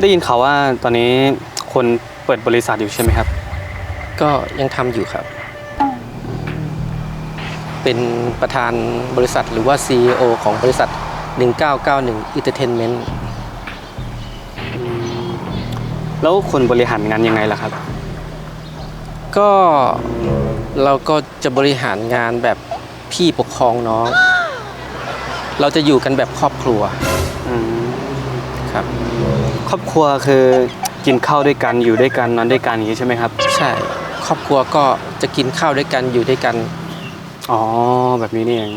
ได้ยินข่าวว่าตอนนี้คนเปิดบริษัทอยู่ใช่ไหมครับ ก็ยังทำอยู่ครับ เป็นประธานบริษัทหรือว่า CEO ของบริษัท 1991 Entertainment แล้วคนบริหารงานยังไงล่ะครับ ก็เราก็จะบริหารงานแบบพี่ปกครองน้อง เราจะอยู่กันแบบครอบครัวอืม ครับ ครอบครัวคือกินข้าวด้วยกันอยู่ด้วยกันนอนด้วยกันอย่างนี้ใช่ไหมครับ ใช่ ครอบครัวก็จะกินข้าวด้วยกันอยู่ด้วยกัน อ๋อแบบนี้นี่เอง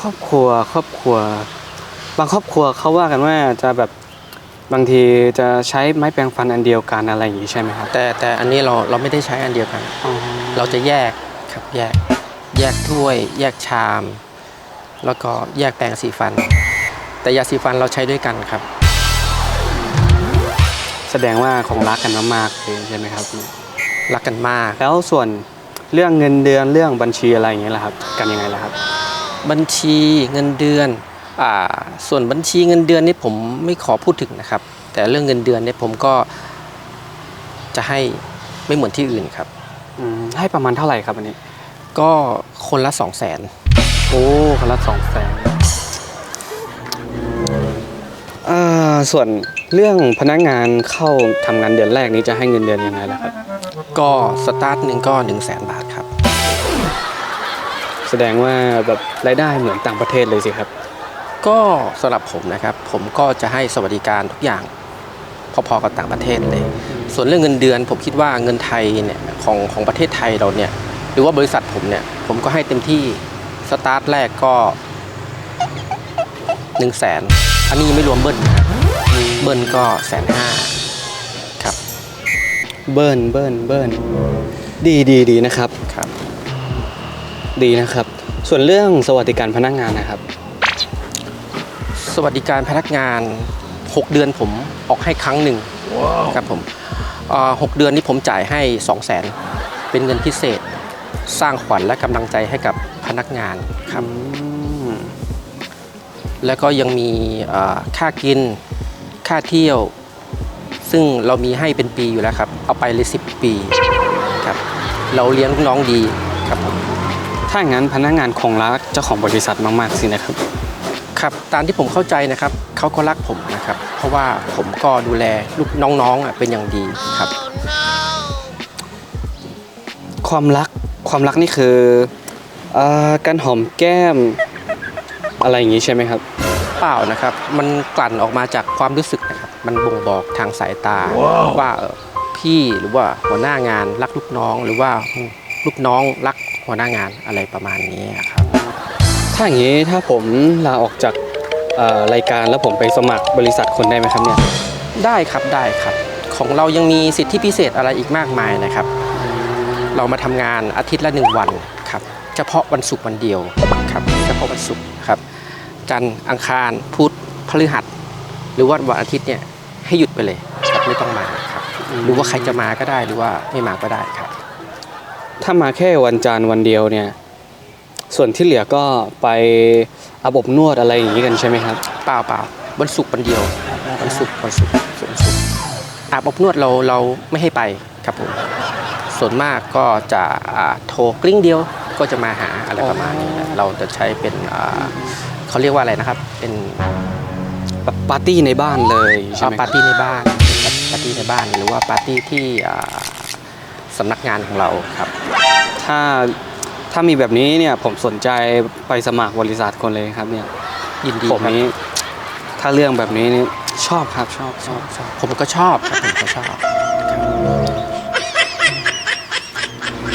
ครอบครัวครอบครัว บางครอบครัวเขาว่ากันว่าจะแบบบางทีจะใช้ไม้แปรงฟันอันเดียวกันอะไรอย่างนี้ใช่ไหมครับแต่แต่อันนี้เราเราไม่ได้ใช้อันเดียวกัน อ๋อเราจะแยกครับแยก แยกถ้วย แยกชาม แล้วก็แยกแปรงสีฟัน แต่ยาสีฟันเราใช้ด้วยกันครับ แสดงว่าของรักกันมากๆเลยใช่ไหมครับ รักกันมาก แล้วส่วนเรื่องเงินเดือนเรื่องบัญชีอะไรอย่างเงี้ยล่ะครับ กันยังไงล่ะครับ บัญชีเงินเดือนอ่าส่วนบัญชีเงินเดือนนี่ผมไม่ขอพูดถึงนะครับ แต่เรื่องเงินเดือนเนี่ยผมก็จะให้ไม่เหมือนที่อื่นครับ อืมให้ประมาณเท่าไหร่ครับอันนี้ ก็คนละ2 0 0 0 0นโอ้คนละสองแสนเอ่อ ส่วนเรื่องพนักงานเข้าทำงานเดือนแรกนี้จะให้เงินเดือนยังไงล่ะครับ ก็สตาร์ทหนึ่งก็1 0 0 0 0แบาทครับ แสดงว่าแบบรายได้เหมือนต่างประเทศเลยสิครับ ก็สำหรับผมนะครับ ผมก็จะให้สวัสดิการทุกอย่าง พอๆกับต่างประเทศเลย ส่วนเรื่องเงินเดือน ผมคิดว่าเงินไทยเนี่ยของของประเทศไทยเราเนี่ย หรือว่าบริษัทผมเนี่ย ผมก็ให้เต็มที่สตาร์ทแรกก็1นึ่งแสน อันนี้ยังไม่รวมเบิ้ลนะครับเบิ้ลก็แสนห้าครับเบิ้ลเบิ้ลเบิ้ลดีดีดีนะครับ ครับ ดีนะครับ ส่วนเรื่องสวัสดิการพนักงานนะครับ สวัสดิการพนักงาน 6 เดือนผมออกให้ครั้งหนึ่งครับผมเอ่อหกเดือนนี้ผมจ่ายให้ 2 0 0แสนเป็นเงินพิเศษ สร้างขวัญและกำลังใจให้กับพนักงานครับอืม แล้วก็ยังมีเอ่อค่ากิน ค่าเที่ยว ซึ่งเรามีให้เป็นปีอยู่แล้วครับ เอาไปเลย10ปีครับ เราเลี้ยงลูกน้องดีครับผมถ้าอย่างนั้นพนักงานคงรักเจ้าของบริษัทมาก ๆ สินะครับ ครับตามที่ผมเข้าใจนะครับเขาก็รักผมนะครับ เพราะว่าผมก็ดูแลลูกน้องๆอะเป็นอย่างดีครับ ความรักความรักนี่คือเอ่อการหอมแก้มอะไรอย่างนี้ใช่ไหมครับ เปล่านะครับ มันกลั่นออกมาจากความรู้สึกนะครับ มันบ่งบอกทางสายตาว่าเอ่อพี่หรือว่าหัวหน้างานรักลูกน้อง หรือว่าลูกน้องรักหัวหน้างานอะไรประมาณนี้ครับถ้าอย่างนี้ถ้าผมลาออกจากเอ่อรายการแล้วผมไปสมัครบริษัทคนได้ไหมครับเนี่ยได้ครับได้ครับ ของเรายังมีสิทธิพิเศษอะไรอีกมากมายนะครับ เรามาทำงานอาทิตย์ละหนึ่งวันครับเฉพาะวันศุกร์วันเดียวครับเฉพาะวันศุกร์ครับ จันทร์อังคาร พุธพฤหัส หรือว่าวันอาทิตย์เนี่ยให้หยุดไปเลยครับไม่ต้องมาครับหรือว่าใครจะมาก็ได้หรือว่าไม่มาก็ได้ครับ ถ้ามาแค่วันจันทร์วันเดียวเนี่ยส่วนที่เหลือก็ไปอาบอบนวดอะไรอย่างนี้กันใช่ไหมครับเปล่าเปล่าวันศุกร์วันเดียววันศุกร์วันศุกร์วันศุกร์อาบอบนวดเราเราไม่ให้ไปครับผมส่วนมากก็จะอ่าโทรกลิ้งเดียวก็จะมาหาอะไรประมาณนี้นะเราจะใช้เป็นอ่า เขาเรียกว่าอะไรนะครับ เป็นแบบปาร์ตี้ในบ้านเลยใช่ไหมคปารับร์ตี้ในบ้านเป็นปาร์ตี้ในบ้านหรือว่าปาร์ตี้ที่อ่าสำนักงานของเราครับ ถ้าถ้ามีแบบนี้เนี่ยผมสนใจไปสมัครบริษัทคนเลยครับเนี่ยยินดีผมครับนี้ถ้าเรื่องแบบนี้นี่ชอบครับชอบชอบชอบผมก็ชอบครับผมก็ชอบ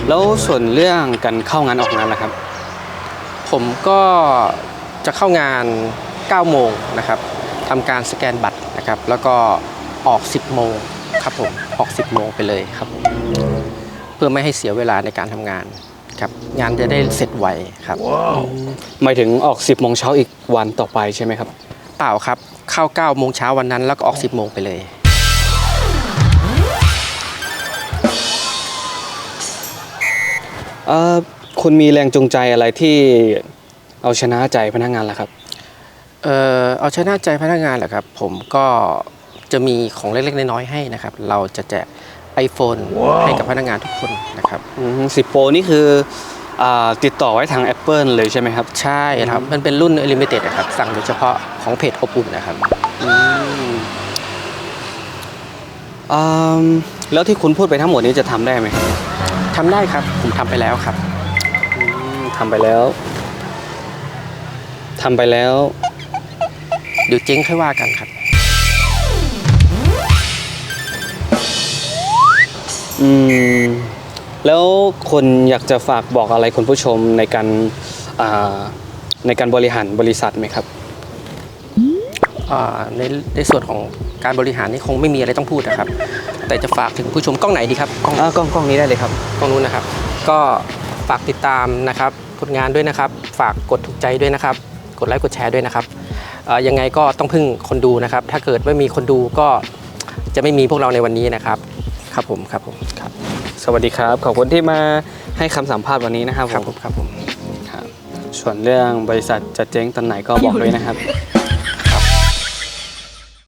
แล้วส่วนเรื่องการเข้างานออกงานล่ะครับ ผมก็ จะเข้างาน 9 โมงนะครับทำการสแกนบัตรนะครับ แล้วก็ออก 10 โมงครับผม ออก 10 โมงไปเลยครับผมเพื่อไม่ให้เสียเวลาในการทำงานครับ งานจะได้เสร็จไวครับ หมายถึงออก 10โมงเช้าอีกวันต่อไปใช่ไหมครับเปล่าครับ เข้า 9 โมงเช้าวันนั้น แล้วก็ออก 10 โมงไปเลย เอ่อคุณมีแรงจูงใจอะไรที่ เอาชนะใจพนักงานล่ะครับเอเอ่อเอาชนะใจพนักงานเหรอครับ ผมก็จะมีของเล็กๆ น้อยๆให้นะครับ เราจะแจก iPhone ให้กับพนักงานทุกคนนะครับสิบโปรนี่คืออาติดต่อไว้ทาง Apple เลยใช่ไหมครับ ใช่ครับ มันเป็นรุ่น Limited นะครับ สั่งโดยเฉพาะของเพจอบอุ่นนะครับอืมแล้วที่คุณพูดไปทั้งหมดนี้จะทำได้ไหมครับทำได้ครับ ผมทำไปแล้วครับ อืมทำไปแล้ว ทำไปแล้ว เดี๋ยวเจ๊งค่อยว่ากันครับ อืม แล้วคนอยากจะฝากบอกอะไรคุณผู้ชมในการอ่าในการบริหารบริษัทไหมครับ อ่าในในส่วนของการบริหารนี่คงไม่มีอะไรต้องพูดนะครับ แต่จะฝากถึงผู้ชมกล้องไหนดีครับกล้องอ่ากล้องกล้องนี้ได้เลยครับ กล้องนู้นนะครับ ก็ฝากติดตามนะครับผลงานด้วยนะครับ ฝากกดถูกใจด้วยนะครับ กดไลค์กดแชร์ด้วยนะครับเอ่อยังไงก็ต้องพึ่งคนดูนะครับ ถ้าเกิดไม่มีคนดูก็จะไม่มีพวกเราในวันนี้นะครับ ครับผมครับผมครับ สวัสดีครับ ขอบคุณที่มาให้คำสัมภาษณ์วันนี้นะครับครับผผมมครับผมครับส่วนเรื่องบริษัทจะเจ๊งตอนไหนก็บอกด้วยนะครับ